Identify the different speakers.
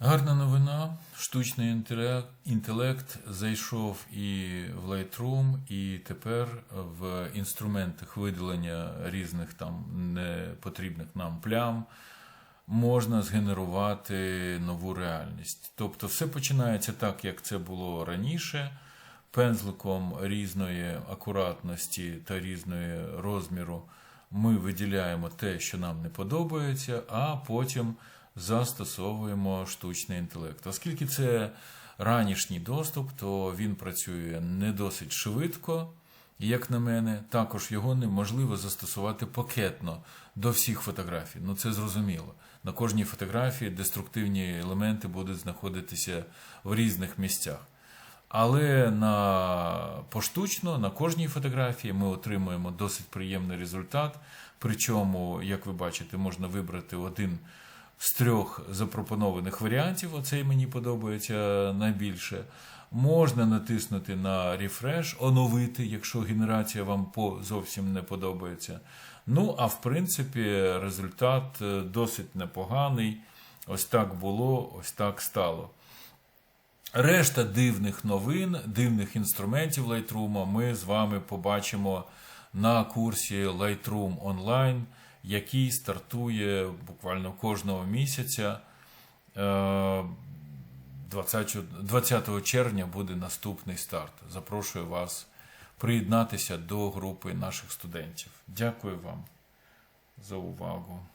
Speaker 1: Гарна новина. Штучний інтелект, зайшов і в Lightroom, і тепер в інструментах видалення різних там непотрібних нам плям можна згенерувати нову реальність. Тобто все починається так, як це було раніше, пензликом різної акуратності та різної розміру. Ми виділяємо те, що нам не подобається, а потім застосовуємо штучний інтелект. Оскільки це ранішній доступ, то він працює не досить швидко, як на мене. Також його неможливо застосувати пакетно до всіх фотографій. Ну це зрозуміло. На кожній фотографії деструктивні елементи будуть знаходитися в різних місцях. Але на поштучно на кожній фотографії ми отримуємо досить приємний результат. Причому, як ви бачите, можна вибрати один з трьох запропонованих варіантів. Оцей мені подобається найбільше. Можна натиснути на Refresh, оновити, якщо генерація вам по зовсім не подобається. Ну, а в принципі, результат е, досить непоганий. Ось так було, ось так стало. Решта дивних новин, дивних інструментів Lightroom ми з вами побачимо на курсі Lightroom Online, який стартує буквально кожного місяця. Е, 20, 20 червня буде наступний старт. Запрошую вас приєднатися до групи наших студентів. Дякую вам за увагу.